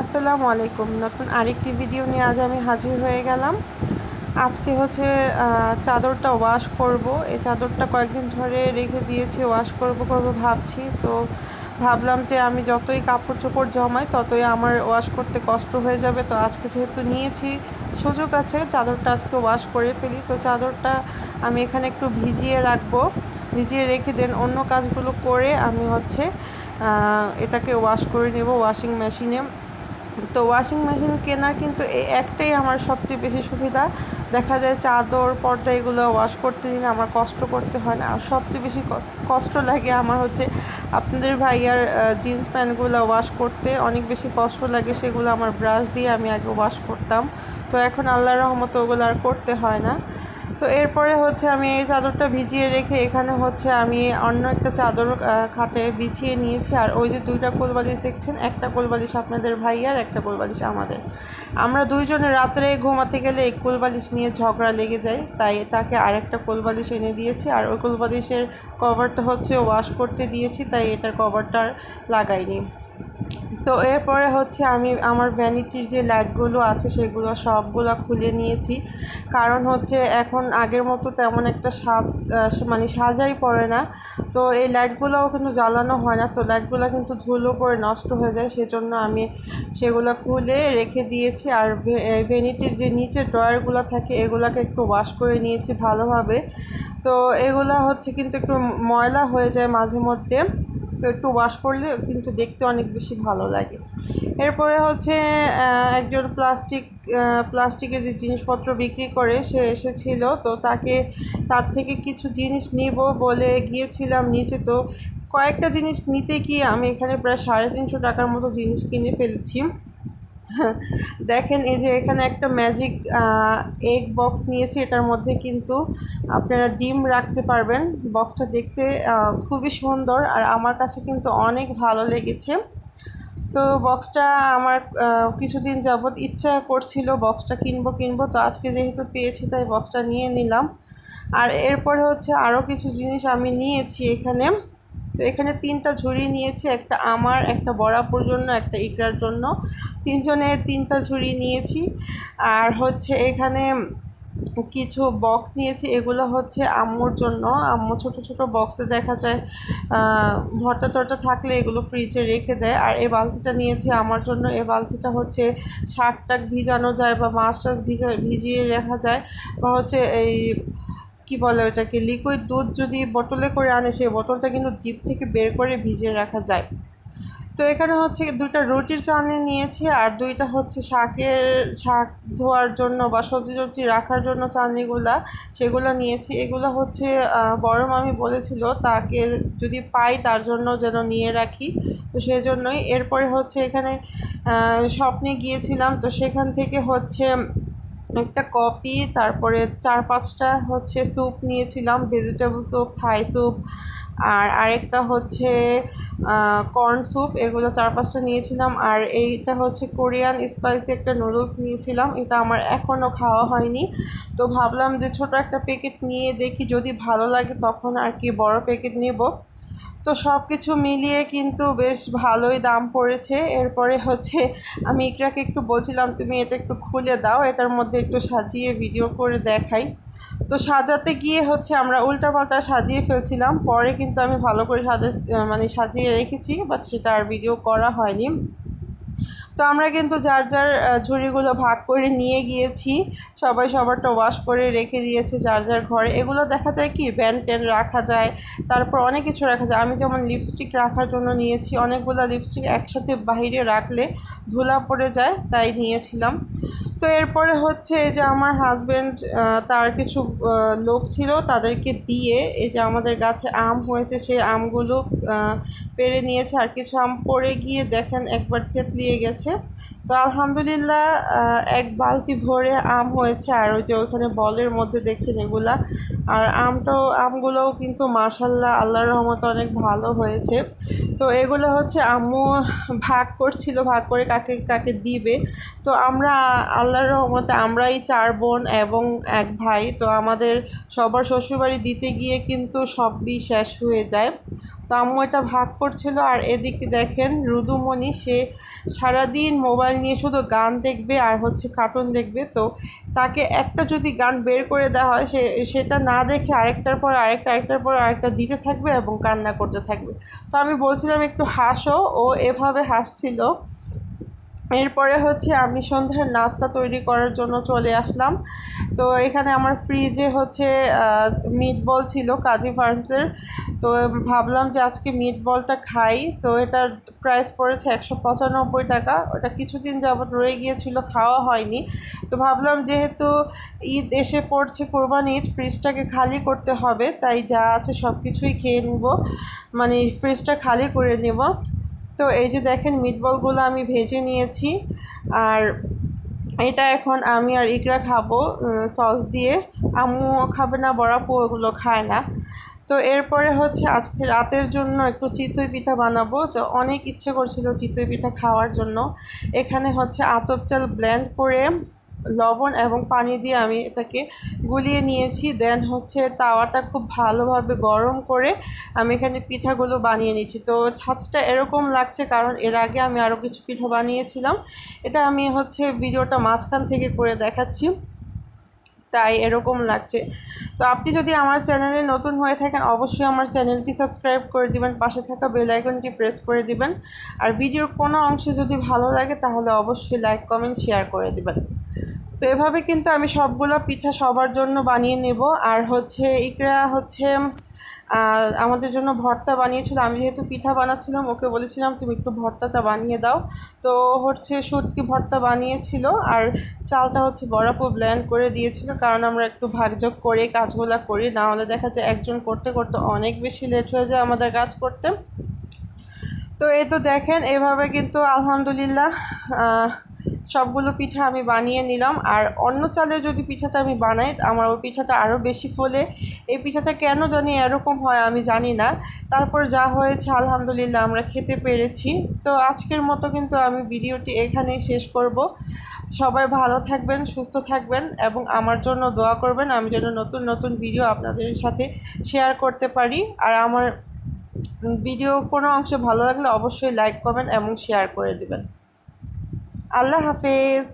আসসালামু আলাইকুম। নতুন আরেকটি ভিডিও নিয়ে আজ আমি হাজির হয়ে গেলাম। আজকে হচ্ছে চাদরটা ওয়াশ করব। এই চাদরটা কয়েকদিন ধরে রেখে দিয়েছি ওয়াশ করব করব ভাবছি। তো ভাবলাম যে আমি যতই কাপড় চোপড় জমাই, ততই আমার ওয়াশ করতে কষ্ট হয়ে যাবে। তো আজকে যেহেতু নিয়েছি, সুযোগ আছে, চাদরটা আজকে ওয়াশ করে ফেলি। তো চাদরটা আমি এখানে একটু ভিজিয়ে রাখব। ভিজিয়ে রেখে দেন অন্য কাজগুলো করে আমি হচ্ছে এটাকে ওয়াশ করে নেব ওয়াশিং মেশিনে তো ওয়াশিং মেশিন কেনার কিন্তু এই একটাই আমার সবচেয়ে বেশি সুবিধা। দেখা যায় চাদর, পর্দা এগুলো ওয়াশ করতে দিলে আমার কষ্ট করতে হয় না। আর সবচেয়ে বেশি কষ্ট লাগে আমার হচ্ছে আপনাদের ভাইয়ার জিন্স প্যান্টগুলো ওয়াশ করতে। অনেক বেশি কষ্ট লাগে সেগুলো আমার ব্রাশ দিয়ে আমি আগে ওয়াশ করতাম। তো এখন আল্লাহর রহমত ওগুলো আর করতে হয় না। তো এরপরে হচ্ছে আমি এই চাদরটা ভিজিয়ে রেখে এখানে হচ্ছে আমি অন্য একটা চাদর খাটে বিছিয়ে নিয়েছি। আর ওই যে দুইটা কোলবালিশ দেখছেন? একটা কোলবালিশ আপনাদের ভাই আর একটা কোলবালিশ আমাদের। আমরা দুইজনে রাত্রে ঘুমাতে গেলে এই কোলবালিশ নিয়ে ঝগড়া লেগে যায়। তাই তাকে আরেকটা কোলবালিশ এনে দিয়েছি। আর ওই কোলবালিশের কভারটা হচ্ছে ওয়াশ করতে দিয়েছি, তাই এটার কভারটা লাগাইনি। তো এরপরে হচ্ছে আমি আমার ভ্যানিটির যে লাইটগুলো আছে সেগুলো সবগুলো খুলে নিয়েছি। কারণ হচ্ছে এখন আগের মতো তেমন একটা সাজ মানে সাজাই পড়ে না। তো এই লাইটগুলোও কিন্তু জ্বালানো হয় না। তো লাইটগুলো কিন্তু ধুলো পড়ে নষ্ট হয়ে যায়। সেজন্য আমি সেগুলো খুলে রেখে দিয়েছি। আর ভ্যানিটির যে নিচে ড্রয়ারগুলো থাকে, এগুলোকে একটু ওয়াশ করে নিয়েছি ভালোভাবে। তো এগুলা হচ্ছে কিন্তু একটু ময়লা হয়ে যায় মাঝে মধ্যে। তো একটু ওয়াশ করলে কিন্তু দেখতে অনেক বেশি ভালো লাগে। এরপরে হচ্ছে একজন প্লাস্টিক প্লাস্টিকের যে জিনিসপত্র বিক্রি করে, সে এসেছিল। তো তাকে, তার থেকে কিছু জিনিস নিব বলে গিয়েছিলাম নিচে। তো কয়েকটা জিনিস নিতে গিয়ে আমি এখানে প্রায় সাড়ে তিনশো টাকার মতো জিনিস কিনে ফেলেছি। দেখেন, এই যে এখানে একটা ম্যাজিক এগ বক্স নিয়েছি, এটার মধ্যে কিন্তু আপনারা ডিম রাখতে পারবেন। বক্সটা দেখতে খুবই সুন্দর আর আমার কাছে কিন্তু অনেক ভালো লেগেছে। তো বক্সটা আমার কিছুদিন যাবৎ ইচ্ছা করছিল বক্সটা কিনবো কিনবো, তো আজকে যেহেতু পেয়েছি, তাই বক্সটা নিয়ে নিলাম। আর এরপরে হচ্ছে আরও কিছু জিনিস আমি নিয়েছি এখানে। তো এখানে তিনটা ঝুড়ি নিয়েছি, একটা আমার, একটা বড়াপুর জন্য, একটা ইকরার জন্য। তিনজনে তিনটা ঝুড়ি নিয়েছি। আর হচ্ছে এখানে কিছু বক্স নিয়েছি, এগুলো হচ্ছে আম্মুর জন্য। আম্মু ছোট ছোট বক্সে দেখা যায় ভর্তা টর্তা থাকলে এগুলো ফ্রিজে রেখে দেয়। আর এই বালতিটা নিয়েছি আমার জন্য। এই বালতিটা হচ্ছে শাক টাক ভিজানো যায় বা মাছ টাছ ভিজা, ভিজিয়ে রাখা যায়। বা হচ্ছে এই কি বলে ওটাকে? লিকুইড দুধ যদি বোতলে করে আনে, সেই বোতলটা কিন্তু ডিপ থেকে বের করে ভিজিয়ে রাখা যায়। তো এখানে হচ্ছে দুইটা রুটির চালনি নিয়েছি, আর দুইটা হচ্ছে শাকের, শাক ধোয়ার জন্য বা সবজি সবজি রাখার জন্য চালনিগুলা সেগুলো নিয়েছি। এগুলো হচ্ছে বড় মামি বলেছিল তাকে যদি পাই তার জন্য যেন নিয়ে রাখি। তো সেই জন্যই। এরপরে হচ্ছে এখানে স্বপ্নে গিয়েছিলাম, তো সেখান থেকে হচ্ছে একটা কফি, তারপরে চার পাঁচটা হচ্ছে স্যুপ নিয়েছিলাম ভেজিটেবল স্যুপ থাই স্যুপ আর আরেকটা হচ্ছে কর্ন স্যুপ এগুলো চার পাঁচটা নিয়েছিলাম, আর এইটা হচ্ছে কোরিয়ান স্পাইসি একটা নুডলস নিয়েছিলাম, এটা আমার এখনও খাওয়া হয়নি। তো ভাবলাম যে ছোট একটা প্যাকেট নিয়ে দেখি, যদি ভালো লাগে তখন আর কি বড় প্যাকেট নেব। তো সব কিছু মিলিয়ে কিন্তু বেশ ভালোই দাম পড়েছে। এরপরে হচ্ছে আমি ইকরাকে একটু বলছিলাম, তুমি এটা একটু খুলে দাও, এটার মধ্যে একটু সাজিয়ে ভিডিও করে দেখাই। তো সাজাতে গিয়ে হচ্ছে আমরা উল্টাপাল্টা সাজিয়ে ফেলছিলাম। পরে কিন্তু আমি ভালো করে সাজা মানে সাজিয়ে রেখেছি বাট সেটা আর ভিডিও করা হয়নি। তো আমরা কিন্তু যার যার ঝুড়িগুলো ভাগ করে নিয়ে গিয়েছি, সবাই সবারটা ওয়াশ করে রেখে দিয়েছে যার যার ঘরে। এগুলো দেখা যায় কি ব্যান ট্যান রাখা যায়, তারপর অনেক কিছু রাখা যায়। আমি যেমন লিপস্টিক রাখার জন্য নিয়েছি, অনেকগুলো লিপস্টিক একসাথে বাইরে রাখলে ধুলা পড়ে যায়, তাই নিয়েছিলাম। তো এরপরে হচ্ছে যে আমার হাজব্যান্ড তার কিছু লোক ছিল তাদেরকে দিয়ে এই যে আমাদের গাছে আম হয়েছে, সেই আমগুলো পেড়ে নিয়েছে আর কিছু আম পড়ে গিয়ে দেখেন একবার থেতলিয়ে গেছে। তো আলহামদুলিল্লাহ এক বালতি ভরে আম হয়েছে আর ওই যে ওইখানে বলের মধ্যে দেখছেন এগুলা। আর আমটাও, আমগুলোও কিন্তু মাশাল্লাহ আল্লাহর রহমত অনেক ভালো হয়েছে। তো এগুলো হচ্ছে আম্মু ভাগ করছিল, ভাগ করে কাকে কাকে দিবে। তো আমরা আল্লাহর রহমতে আমরাই চার বোন এবং এক ভাই। তো আমাদের সবার শ্বশুরবাড়ি দিতে গিয়ে কিন্তু সবই শেষ হয়ে যায়। তো আম্মু এটা ভাগ করছিল আর এদিকে দেখেন রুদুমণি, সে সারাদিন মোবাইল নিয়ে শুধু গান দেখবে আর হচ্ছে কার্টুন দেখবে। তো তাকে একটা যদি গান বের করে দেওয়া হয়, সে, সেটা না দেখে আরেকটার পর আরেকটা, আরেকটার পর আরেকটা দিতে থাকবে এবং কান্না করতে থাকবে। তো আমি বলছিলাম একটু হাসো, ও এভাবে হাসছিল। এরপরে হচ্ছে আমি সন্ধ্যার নাস্তা তৈরি করার জন্য চলে আসলাম। তো এখানে আমার ফ্রিজে হচ্ছে মিট বল ছিল, কাজী ফার্মসের। তো ভাবলাম যে আজকে মিট বলটা খাই। তো এটার প্রাইস পড়েছে একশো পঁচানব্বই টাকা। ওটা কিছুদিন যাবত রয়ে গিয়েছিল, খাওয়া হয়নি। তো ভাবলাম যেহেতু ঈদ এসে পড়ছে কোরবানি ঈদ ফ্রিজটাকে খালি করতে হবে। তাই যা আছে সব কিছুই খেয়ে নিব। মানে ফ্রিজটা খালি করে নেব। তো এই যে দেখেন মিটবলগুলো আমি ভেজে নিয়েছি। আর এটা এখন আমি আর ইকরা খাব সস দিয়ে। আমু খাবে না, বড়া ওগুলো খায় না। তো এরপরে হচ্ছে আজকে রাতের জন্য একটু চিতই পিঠা বানাবো। তো অনেক ইচ্ছে করছিল চিতই পিঠা খাওয়ার জন্য। এখানে হচ্ছে আতপ চাল ব্লেন্ড করে লবণ এবং পানি দিয়ে আমি এটাকে গুলিয়ে নিয়েছি। দেন হচ্ছে তাওয়াটা খুব ভালোভাবে গরম করে আমি এখানে পিঠাগুলো বানিয়ে নিয়েছি তো ছাঁচটা এরকম লাগছে কারণ এর আগে আমি আরও কিছু পিঠা বানিয়েছিলাম। এটা আমি হচ্ছে ভিডিওটা মাঝখান থেকে করে দেখাচ্ছি। তাই এরকম লাগছে। তো আপনি যদি আমার চ্যানেলে নতুন হয়ে থাকেন, অবশ্যই আমার চ্যানেলটি সাবস্ক্রাইব করে দিবেন, পাশে থাকা বেল আইকনটি প্রেস করে দিবেন। আর ভিডিওর কোনো অংশে যদি ভালো লাগে, তাহলে অবশ্যই লাইক, কমেন্ট, শেয়ার করে দিবেন। তো এভাবে কিন্তু আমি সবগুলো পিঠা সবার জন্য বানিয়ে নেব। আর হচ্ছে ইকরা হচ্ছে আমাদের জন্য ভর্তা বানিয়েছিল। আমি যেহেতু পিঠা বানাচ্ছিলাম, ওকে বলেছিলাম, তুমি একটু ভর্তাটা বানিয়ে দাও। তো হচ্ছে শুটকি ভর্তা বানিয়েছিল। আর চালটা হচ্ছে বরাবর ব্ল্যান্ড করে দিয়েছিল, কারণ আমরা একটু ভাগযোগ করে, কাজগুলো করি। না হলে দেখা যায় একজন করতে করতে অনেক বেশি লেট হয়ে যায় আমাদের কাজ করতে। তো এই তো দেখেন, এভাবে কিন্তু আলহামদুলিল্লাহ সবগুলো পিঠা আমি বানিয়ে নিলাম। আর অন্য চালের যদি পিঠাটা আমি বানাই, আমার ওই পিঠাটা আরও বেশি ফলে। এই পিঠাটা কেন জানি এরকম হয় আমি জানি না। তারপর যা হয়েছে, আলহামদুলিল্লাহ আমরা খেতে পেরেছি। তো আজকের মতো কিন্তু আমি ভিডিওটি এখানেই শেষ করব। সবাই ভালো থাকবেন, সুস্থ থাকবেন এবং আমার জন্য দোয়া করবেন। আমি যেন নতুন নতুন ভিডিও আপনাদের সাথে শেয়ার করতে পারি। আর আমার ভিডিও কোনো অংশে ভালো লাগলে অবশ্যই লাইক, কমেন্ট এবং শেয়ার করে দেবেন। আল্লাহ হাফেজ।